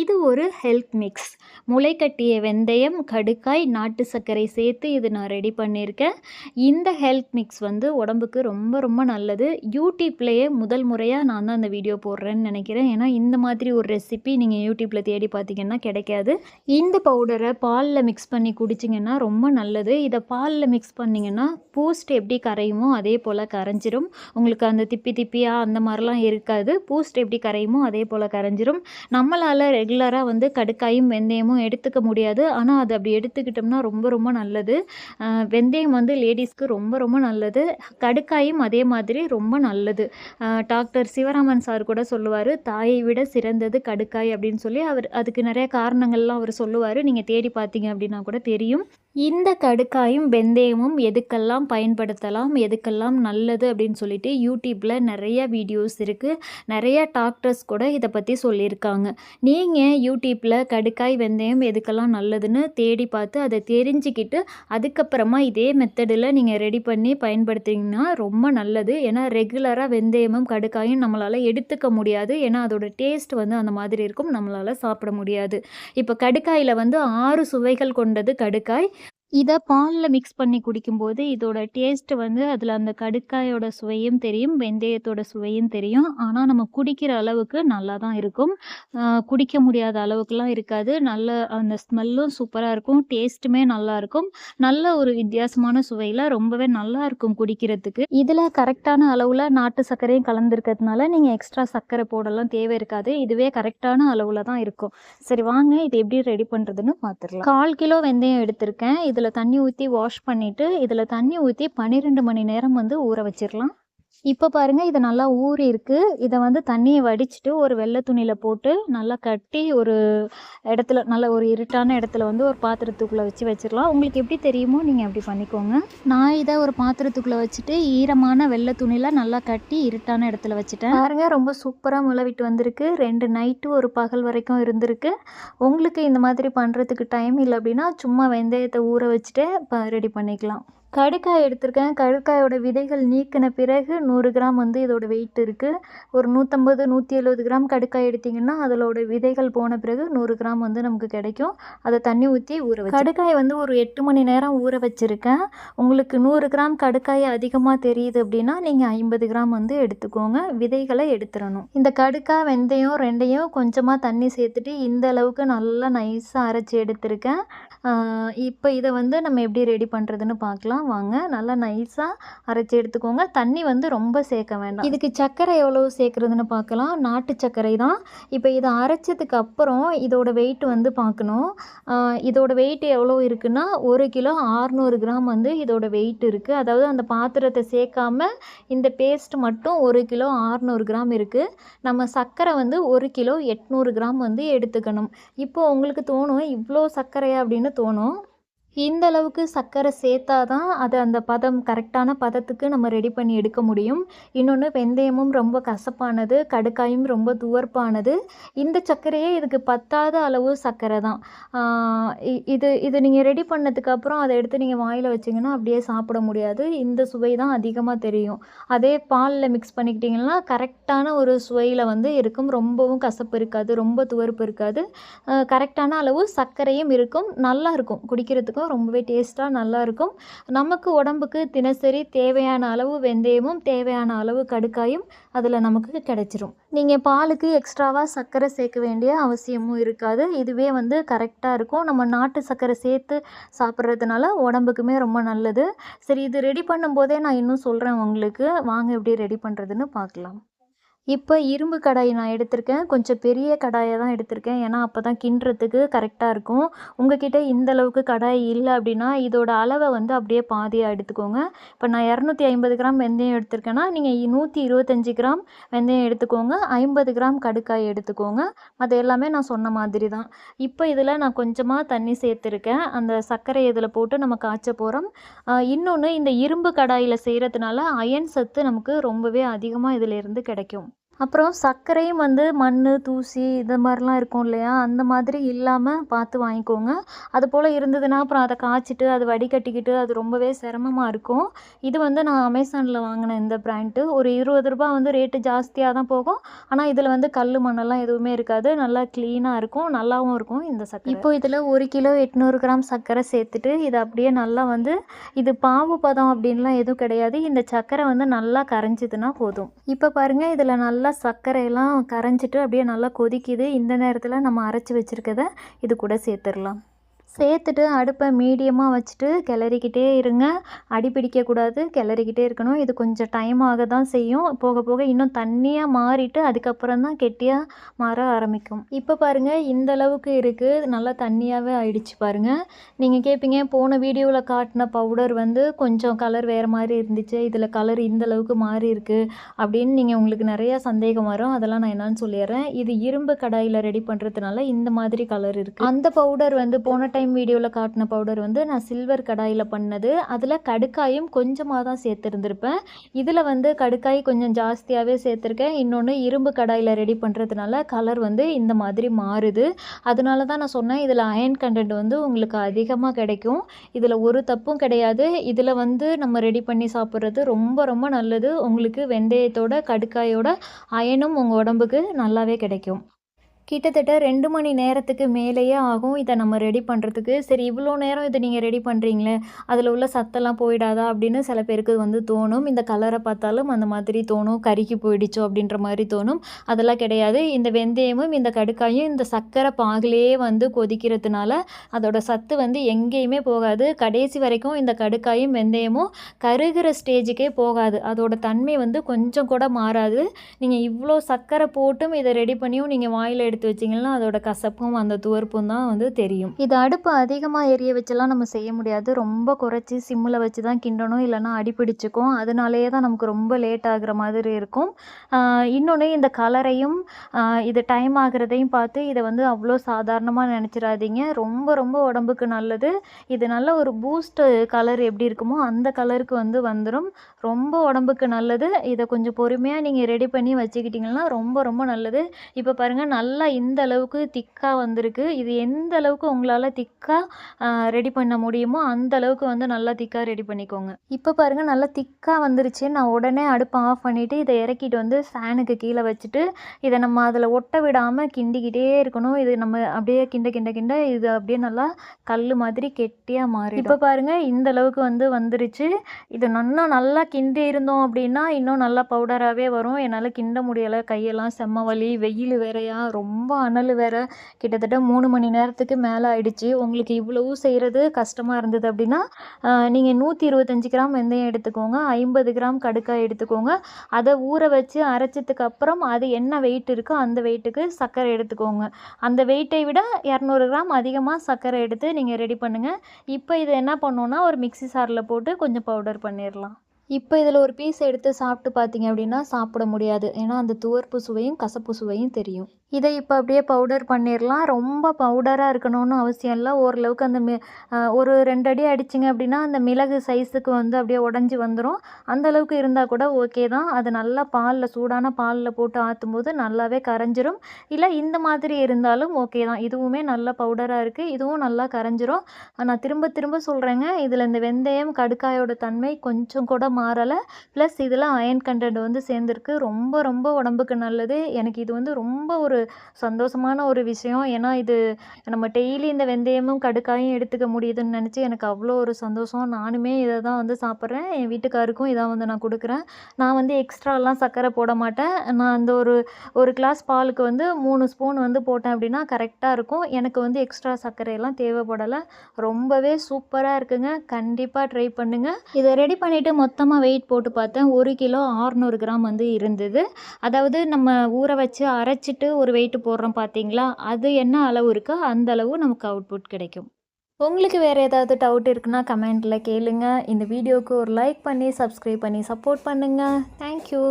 இது ஒரு health mix முளைக்கட்டிய வெந்தயம் கடுக்காய் நாட்டு சர்க்கரை சேர்த்து இது நான் ரெடி பண்ணியிருக்கேன். இந்த ஹெல்த் மிக்ஸ் வந்து உடம்புக்கு ரொம்ப ரொம்ப நல்லது. யூடியூப்லேயே முதல் முறையாக நான் தான் அந்த வீடியோ போடுறேன்னு நினைக்கிறேன். ஏன்னா இந்த மாதிரி ஒரு ரெசிபி நீங்கள் யூடியூப்பில் தேடி பார்த்தீங்கன்னா கிடைக்காது. இந்த பவுடரை பாலில் மிக்ஸ் பண்ணி குடிச்சிங்கன்னா ரொம்ப நல்லது. இதை பாலில் மிக்ஸ் பண்ணிங்கன்னா பூஸ்ட் எப்படி கரையுமோ அதே போல் கரைஞ்சிரும். உங்களுக்கு அந்த திப்பி திப்பியாக அந்த மாதிரிலாம் இருக்காது. பூஸ்ட் எப்படி கரையுமோ அதே போல் கரைஞ்சிரும். நம்மளால் ரெகுலராக வந்து கடுக்காயும் வெந்தயமும் எடுத்துக்க முடியாது. ஆனால் அது அப்படி எடுத்துக்கிட்டோம்னா ரொம்ப ரொம்ப நல்லது. வெந்தயம் வந்து லேடிஸ்க்கு ரொம்ப ரொம்ப நல்லது. கடுக்காயும் அதே மாதிரி ரொம்ப நல்லது. டாக்டர் சிவராமன் சார் கூட சொல்லுவார் தாயை விட சிறந்தது கடுக்காய் அப்படின்னு சொல்லி. அவர் அதுக்கு நிறைய காரணங்கள்லாம் அவர் சொல்லுவார். நீங்கள் தேடி பார்த்தீங்க அப்படின்னா கூட தெரியும். இந்த கடுக்காயும் வெந்தயமும் எதுக்கெல்லாம் பயன்படுத்தலாம் எதுக்கெல்லாம் நல்லது அப்படின்னு சொல்லிட்டு யூடியூப்பில் நிறைய வீடியோஸ் இருக்குது நிறைய டாக்டர்ஸ் கூட இதை பற்றி சொல்லியிருக்காங்க. நீங்கள் யூடியூப்பில் கடுக்காய் வெந்தயம் எதுக்கெல்லாம் நல்லதுன்னு தேடி பார்த்து அதை தெரிஞ்சுக்கிட்டு அதுக்கப்புறமா இதே மெத்தடில் நீங்கள் ரெடி பண்ணி பயன்படுத்திங்கன்னா ரொம்ப நல்லது. ஏன்னா ரெகுலராக வெந்தயமும் கடுக்காயும் நம்மளால் எடுத்துக்க முடியாது. ஏன்னா அதோட டேஸ்ட் வந்து அந்த மாதிரி இருக்கும். நம்மளால் சாப்பிட முடியாது. இப்போ கடுக்காயில் வந்து ஆறு சுவைகள் கொண்டது கடுக்காய். இதை பாலில் மிக்ஸ் பண்ணி குடிக்கும்போது இதோட டேஸ்ட்டு வந்து அதில் அந்த கடுக்காயோட சுவையும் தெரியும் வெந்தயத்தோட சுவையும் தெரியும். ஆனால் நம்ம குடிக்கிற அளவுக்கு நல்லா தான் இருக்கும் குடிக்க முடியாத அளவுக்குலாம் இருக்காது. நல்ல அந்த ஸ்மெல்லும் சூப்பராக இருக்கும். டேஸ்ட்டுமே நல்லா இருக்கும் நல்ல ஒரு வித்தியாசமான சுவையில் ரொம்பவே நல்லா இருக்கும் குடிக்கிறதுக்கு. இதில் கரெக்டான அளவில் நாட்டு சர்க்கரையும் கலந்துருக்கிறதுனால நீங்கள் எக்ஸ்ட்ரா சர்க்கரை போடலாம் தேவை இருக்காது. இதுவே கரெக்டான அளவில் தான் இருக்கும். சரி வாங்க இது எப்படி ரெடி பண்ணுறதுன்னு பார்த்துடலாம் கால் கிலோ வெந்தயம் எடுத்திருக்கேன். இதில் இதில் தண்ணி ஊற்றி வாஷ் பண்ணிவிட்டு இதில் தண்ணி ஊற்றி பன்னிரெண்டு மணி நேரம் வந்து ஊற வச்சிடலாம் இப்போ பாருங்கள் இது நல்லா ஊறி இருக்குது இதை வந்து தண்ணியை வடிச்சிட்டு ஒரு வெள்ளை துணியில் போட்டு நல்லா கட்டி ஒரு இடத்துல நல்ல ஒரு இருட்டான இடத்துல வந்து ஒரு பாத்திரத்துக்குள்ளே வச்சு வச்சிடலாம் உங்களுக்கு எப்படி தெரியுமோ நீங்கள் அப்படி பண்ணிக்கோங்க. நான் இதை ஒரு பாத்திரத்துக்குள்ளே வச்சுட்டு ஈரமான வெள்ளை துணியில் நல்லா கட்டி இருட்டான இடத்துல வச்சுட்டேன். பாருங்கள் ரொம்ப சூப்பராக முளவிட்டு வந்திருக்கு. ரெண்டு நைட்டு ஒரு பகல் வரைக்கும் இருந்திருக்கு. உங்களுக்கு இந்த மாதிரி பண்ணுறதுக்கு டைம் இல்லை அப்படின்னா சும்மா வெந்தயத்தை ஊற வச்சுட்டு ரெடி பண்ணிக்கலாம். கடுக்காய் எடுத்திருக்கேன். கடுக்காயோட விதைகள் நீக்கின பிறகு நூறு கிராம் வந்து இதோட வெயிட் இருக்குது ஒரு நூற்றம்பது நூற்றி எழுபது கிராம் கடுக்காய் எடுத்திங்கன்னா அதோட விதைகள் போன பிறகு நூறு கிராம் வந்து நமக்கு கிடைக்கும். அதை தண்ணி ஊற்றி ஊற வச்சு கடுக்காய் வந்து ஒரு எட்டு மணி நேரம் ஊற வச்சுருக்கேன். உங்களுக்கு நூறு கிராம் கடுக்காய் அதிகமாக தெரியுது அப்படின்னா நீங்கள் ஐம்பது கிராம் வந்து எடுத்துக்கோங்க. விதைகளை எடுத்துடணும். இந்த கடுக்காய் வெந்தயம் ரெண்டையும் கொஞ்சமாக தண்ணி சேர்த்துட்டு இந்த அளவுக்கு நல்லா நைஸாக அரைச்சி எடுத்திருக்கேன். இப்போ இதை வந்து நம்ம எப்படி ரெடி பண்ணுறதுன்னு பார்க்கலாம். தான் வாங்க நல்லா நைஸாக அரைச்சி எடுத்துக்கோங்க. தண்ணி வந்து ரொம்ப சேர்க்க வேண்டாம். இதுக்கு சர்க்கரை எவ்வளோ சேர்க்குறதுன்னு பார்க்கலாம். நாட்டு சர்க்கரை தான். இப்போ இதை அரைச்சதுக்கு அப்புறம் இதோட வெயிட் வந்து பார்க்கணும். இதோட வெயிட் எவ்வளோ இருக்குன்னா ஒரு கிலோ ஆறுநூறு கிராம் வந்து இதோட வெயிட் இருக்குது அதாவது அந்த பாத்திரத்தை சேர்க்காம இந்த பேஸ்ட் மட்டும் ஒரு கிலோ ஆறுநூறு கிராம் இருக்குது நம்ம சர்க்கரை வந்து ஒரு கிலோ எட்நூறு கிராம் வந்து எடுத்துக்கணும். இப்போது உங்களுக்கு தோணும் இவ்வளோ சர்க்கரையா அப்படின்னு தோணும். இந்த அளவுக்கு சர்க்கரை சேர்த்தா தான் அது அந்த பதம் கரெக்டான பதத்துக்கு நம்ம ரெடி பண்ணி எடுக்க முடியும். இன்னொன்று வெந்தயமும் ரொம்ப கசப்பானது கடுக்காயும் ரொம்ப துவர்ப்பானது. இந்த சர்க்கரையே இதுக்கு பத்தாத அளவு சர்க்கரை தான். இது இது நீங்கள் ரெடி பண்ணதுக்கப்புறம் அதை எடுத்து நீங்கள் வாயில் வச்சிங்கன்னா அப்படியே சாப்பிட முடியாது. இந்த சுவை தான் அதிகமாக தெரியும். அதே பாலில் மிக்ஸ் பண்ணிக்கிட்டிங்கன்னா கரெக்டான ஒரு சுவையில் வந்து இருக்கும். ரொம்பவும் கசப்பு இருக்காது ரொம்ப துவர்ப்பு இருக்காது. கரெக்டான அளவு சர்க்கரையும் இருக்கும். நல்லா இருக்கும் குடிக்கிறதுக்கும். இருக்கும். ரொம்பவே டேஸ்ட்டாக நல்லாயிருக்கும் நமக்கு உடம்புக்கு தினசரி தேவையான அளவு வெந்தயமும் தேவையான அளவு கடுக்காயும் அதில் நமக்கு கிடைச்சிரும். நீங்கள் பாலுக்கு எக்ஸ்ட்ராவாக சர்க்கரை சேர்க்க வேண்டிய அவசியமும் இருக்காது. இதுவே வந்து கரெக்டாக இருக்கும். நம்ம நாட்டு சர்க்கரை சேர்த்து சாப்பிட்றதுனால உடம்புக்குமே ரொம்ப நல்லது. சரி இது ரெடி பண்ணும்போதே நான் இன்னும் சொல்கிறேன் உங்களுக்கு. வாங்க எப்படி ரெடி பண்ணுறதுன்னு பார்க்கலாம். இப்போ இரும்பு கடாய் நான் எடுத்திருக்கேன். கொஞ்சம் பெரிய கடாயை தான் எடுத்திருக்கேன். ஏன்னா அப்போ தான் கிண்டுறதுக்கு கரெக்டாக இருக்கும். உங்கள்கிட்ட இந்த அளவுக்கு கடாய் இல்லை அப்படின்னா இதோட அளவை வந்து அப்படியே பாதியாக எடுத்துக்கோங்க. இப்போ நான் இரநூத்தி ஐம்பது கிராம் வெந்தயம் எடுத்திருக்கேன்னா நீங்கள் நூற்றி இருபத்தஞ்சி கிராம் வெந்தயம் எடுத்துக்கோங்க. ஐம்பது கிராம் கடுக்காய் எடுத்துக்கோங்க. அது எல்லாமே நான் சொன்ன மாதிரி தான். இப்போ இதில் நான் கொஞ்சமாக தண்ணி சேர்த்துருக்கேன். அந்த சர்க்கரை இதில் போட்டு நம்ம காய்ச்ச போகிறோம் இன்னொன்று இந்த இரும்பு கடாயில் செய்கிறதுனால அயன் சத்து நமக்கு ரொம்பவே அதிகமாக இதில் இருந்து கிடைக்கும். அப்புறம் சர்க்கரையும் வந்து மண் தூசி இது மாதிரிலாம் இருக்கும் இல்லையா? அந்த மாதிரி இல்லாமல் பார்த்து வாங்கிக்கோங்க. அது போல் இருந்ததுன்னா அப்புறம் அதை காய்ச்சிட்டு அது வடிகட்டிக்கிட்டு அது ரொம்பவே சிரமமாக இருக்கும். இது வந்து நான் அமேசானில் வாங்கின இந்த பிராண்ட்டு ஒரு இருபது ரூபா வந்து ரேட்டு ஜாஸ்தியாக தான் போகும். ஆனால் இதில் வந்து கல் மண்ணெல்லாம் எதுவுமே இருக்காது. நல்லா க்ளீனாக இருக்கும். நல்லாவும் இருக்கும் இந்த சர்க்கரை. இப்போ இதில் ஒரு கிலோ எட்நூறு கிராம் சர்க்கரை சேர்த்துட்டு இது அப்படியே நல்லா வந்து இது பாவு பதம் அப்படின்லாம் எதுவும் கிடையாது. இந்த சர்க்கரை வந்து நல்லா கரைஞ்சிதுன்னா போதும். இப்போ பாருங்கள் இதில் நல்லா சர்க்கரையெல்லாம் கரைஞ்சிட்டு அப்படியே நல்லா கொதிக்குது. இந்த நேரத்தில் நம்ம அரைச்சி வச்சுருக்கத இது கூட சேர்த்துடலாம். சேர்த்துட்டு அடுப்பை மீடியமாக வச்சுட்டு கிளறிக்கிட்டே இருங்க. அடி பிடிக்கக்கூடாது கிளறிக்கிட்டே இருக்கணும். இது கொஞ்சம் டைம் ஆக தான் செய்யும். போக போக இன்னும் தண்ணியாக மாறிட்டு அதுக்கப்புறம் தான் கெட்டியாக மாற ஆரம்பிக்கும். இப்போ பாருங்கள் இந்த அளவுக்கு இருக்குது நல்லா தண்ணியாகவே ஆயிடுச்சு பாருங்கள் நீங்கள் கேட்பீங்க போன வீடியோவில் காட்டின பவுடர் வந்து கொஞ்சம் கலர் வேறு மாதிரி இருந்துச்சு. இதில் கலர் இந்த அளவுக்கு மாறி இருக்குது அப்படின்னு நீங்கள் உங்களுக்கு நிறையா சந்தேகம் வரும். அதெல்லாம் நான் என்னன்னு சொல்லிடுறேன். இது இரும்பு கடாயில் ரெடி பண்ணுறதுனால இந்த மாதிரி கலர் இருக்குது அந்த பவுடர் வந்து போன டைம் டைம் வீடியோவில் காட்டின பவுடர் வந்து நான் சில்வர் கடாயில் பண்ணது. அதில் கடுக்காயும் கொஞ்சமாக தான் சேர்த்துருந்துருப்பேன். இதில் வந்து கடுக்காய் கொஞ்சம் ஜாஸ்தியாகவே சேர்த்துருக்கேன். இன்னொன்று இரும்பு கடாயில் ரெடி பண்ணுறதுனால கலர் வந்து இந்த மாதிரி மாறுது. அதனால தான் நான் சொன்னேன் இதில் அயன் கண்டென்ட் வந்து உங்களுக்கு அதிகமாக கிடைக்கும். இதில் ஒரு தப்பும் கிடையாது. இதில் வந்து நம்ம ரெடி பண்ணி சாப்பிட்றது ரொம்ப ரொம்ப நல்லது. உங்களுக்கு வெந்தயத்தோட கடுக்காயோட அயனும் உங்கள் உடம்புக்கு நல்லாவே கிடைக்கும். கிட்டத்தட்ட ரெண்டு மணி நேரத்துக்கு மேலேயே ஆகும் இதை நம்ம ரெடி பண்ணுறதுக்கு சரி இவ்வளோ நேரம் இதை நீங்கள் ரெடி பண்ணுறீங்களே அதில் உள்ள சத்தெல்லாம் போயிடாதா அப்படின்னு சில பேருக்கு வந்து தோணும். இந்த கலரை பார்த்தாலும் அந்த மாதிரி தோணும் கருகி போயிடுச்சோ அப்படின்ற மாதிரி தோணும். அதெல்லாம் கிடையாது. இந்த வெந்தயமும் இந்த கடுக்காயும் இந்த சர்க்கரை பாகிலேயே வந்து கொதிக்கிறதுனால அதோட சத்து வந்து எங்கேயுமே போகாது. கடைசி வரைக்கும் இந்த கடுக்காயும் வெந்தயமும் கருகிற ஸ்டேஜுக்கே போகாது. அதோட தன்மை வந்து கொஞ்சம் கூட மாறாது. நீங்கள் இவ்வளோ சர்க்கரை போட்டும் இதை ரெடி பண்ணியும் நீங்கள் வாயில் எடுத்து வச்சிங்கன்னா அதோட கசப்பும் அந்த துவர்ப்பும் தான் வந்து தெரியும். இது அடுப்பு அதிகமாக எரிய வச்செல்லாம் நம்ம செய்ய முடியாது. ரொம்ப குறைச்சி சிம்மில் வச்சு தான் கிண்டணும் இல்லைனா அடிப்பிடிச்சிக்கும் அதனாலேயே தான் நமக்கு ரொம்ப லேட் ஆகிற மாதிரி இருக்கும். இன்னொன்று இந்த கலரையும் இது டைம் ஆகிறதையும் பார்த்து இதை வந்து அவ்வளோ சாதாரணமாக நினச்சிடாதீங்க. ரொம்ப ரொம்ப உடம்புக்கு நல்லது. இது நல்ல ஒரு பூஸ்ட் கலர் எப்படி இருக்குமோ அந்த கலருக்கு வந்து வந்துடும் ரொம்ப உடம்புக்கு நல்லது. இதை கொஞ்சம் பொறுமையாக நீங்கள் ரெடி பண்ணி வச்சுக்கிட்டிங்கன்னா ரொம்ப ரொம்ப நல்லது. இப்போ பாருங்கள் நல்லா நல்லா இந்த அளவுக்கு திக்காக வந்திருக்கு. இது எந்த அளவுக்கு உங்களால் திக்காக ரெடி பண்ண முடியுமோ அந்த அளவுக்கு வந்து நல்லா திக்காக ரெடி பண்ணிக்கோங்க. இப்போ பாருங்கள் நல்லா திக்காக வந்துருச்சு. நான் உடனே அடுப்பை ஆஃப் பண்ணிவிட்டு இதை இறக்கிட்டு வந்து ஃபேனுக்கு கீழே வச்சுட்டு இதை நம்ம அதில் ஒட்ட விடாமல் கிண்டிக்கிட்டே இருக்கணும். இது நம்ம அப்படியே கிண்ட கிண்ட கிண்ட இது அப்படியே நல்லா கல் மாதிரி கெட்டியாக மாறி இப்போ பாருங்கள் இந்த அளவுக்கு வந்து வந்துருச்சு. இது இன்னும் நல்லா கிண்டி இருந்தோம் அப்படின்னா இன்னும் நல்லா பவுடராகவே வரும். என்னால் கிண்ட முடியலை. கையெல்லாம் செம்ம வலி. வெயில் வேறையா ரொம்ப ரொம்ப அனல் வேறு. கிட்டத்தட்ட மூணு மணி நேரத்துக்கு மேலே ஆயிடுச்சு. உங்களுக்கு இவ்வளவு செய்கிறது கஷ்டமாக இருந்தது அப்படின்னா நீங்கள் நூற்றி இருபத்தஞ்சி கிராம் வெந்தயம் எடுத்துக்கோங்க. ஐம்பது கிராம் கடுக்காய் எடுத்துக்கோங்க. அதை ஊற வச்சு அரைச்சதுக்கு அப்புறம் அது என்ன வெயிட் இருக்கோ அந்த வெயிட்டுக்கு சர்க்கரை எடுத்துக்கோங்க. அந்த வெயிட்டை விட இரநூறு கிராம் அதிகமாக சர்க்கரை எடுத்து நீங்கள் ரெடி பண்ணுங்கள் இப்போ இதை என்ன பண்ணோன்னா ஒரு மிக்சி சாரில் போட்டு கொஞ்சம் பவுடர் பண்ணிடலாம் இப்போ இதில் ஒரு பீஸ் எடுத்து சாப்பிட்டு பார்த்தீங்க அப்படின்னா சாப்பிட முடியாது. ஏன்னா அந்த துவர்ப்பு சுவையும் கசப்பு சுவையும் தெரியும். இதை இப்போ அப்படியே பவுடர் பண்ணிடலாம் ரொம்ப பவுடராக இருக்கணும்னு அவசியம் இல்லை. ஓரளவுக்கு அந்த மி ஒரு ரெண்டு அடி அடிச்சிங்க அப்படின்னா அந்த மிளகு சைஸுக்கு வந்து அப்படியே உடஞ்சி வந்துடும் அந்தளவுக்கு இருந்தால் கூட ஓகே தான். அது நல்லா பாலில் சூடான பாலில் போட்டு ஆற்றும் போது நல்லாவே கரைஞ்சிரும். இல்லை இந்த மாதிரி இருந்தாலும் ஓகே தான். இதுவுமே நல்ல பவுடராக இருக்குது இதுவும் நல்லா கரைஞ்சிரும். நான் திரும்ப திரும்ப சொல்கிறேங்க இதில் இந்த வெந்தயம் கடுக்காயோட தன்மை கொஞ்சம் கூட மாறலை. ப்ளஸ் இதில் அயன் கண்டென்ட் வந்து சேர்ந்துருக்கு. ரொம்ப ரொம்ப உடம்புக்கு நல்லது. எனக்கு இது வந்து ரொம்ப ஒரு சந்தோஷமான ஒரு விஷயம். ஏன்னா இது நம்ம டெய்லி இந்த வெந்தயமும் கடுக்காயும் எடுத்துக்க முடியுதுன்னு நினச்சி எனக்கு அவ்வளோ ஒரு சந்தோஷம். நானுமே இதை தான் வந்து சாப்பிட்றேன். என் வீட்டுக்காருக்கும் இதை வந்து நான் கொடுக்குறேன். நான் வந்து எக்ஸ்ட்ராலாம் சர்க்கரை போட மாட்டேன். நான் அந்த ஒரு ஒரு கிளாஸ் பாலுக்கு வந்து மூணு ஸ்பூன் வந்து போட்டேன் அப்படின்னா கரெக்டாக இருக்கும். எனக்கு வந்து எக்ஸ்ட்ரா சர்க்கரையெல்லாம் தேவைப்படலை. ரொம்பவே சூப்பராக இருக்குங்க. கண்டிப்பாக ட்ரை பண்ணுங்கள் இதை ரெடி பண்ணிவிட்டு மொத்தமாக வெயிட் போட்டு பார்த்தேன். ஒரு கிலோ ஆறுநூறு கிராம் வந்து இருந்தது. அதாவது நம்ம ஊற வச்சு அரைச்சிட்டு ஒரு வெயிட் போடுறோம் பார்த்தீங்களா? அது என்ன அளவு இருக்கோ அந்த அளவு நமக்கு அவுட்புட் கிடைக்கும். உங்களுக்கு வேறு ஏதாவது டவுட் இருக்குன்னா கமெண்ட்டில் கேளுங்கள் இந்த வீடியோவுக்கு ஒரு லைக் பண்ணி சப்ஸ்கிரைப் பண்ணி சப்போர்ட் பண்ணுங்கள் தேங்க்யூ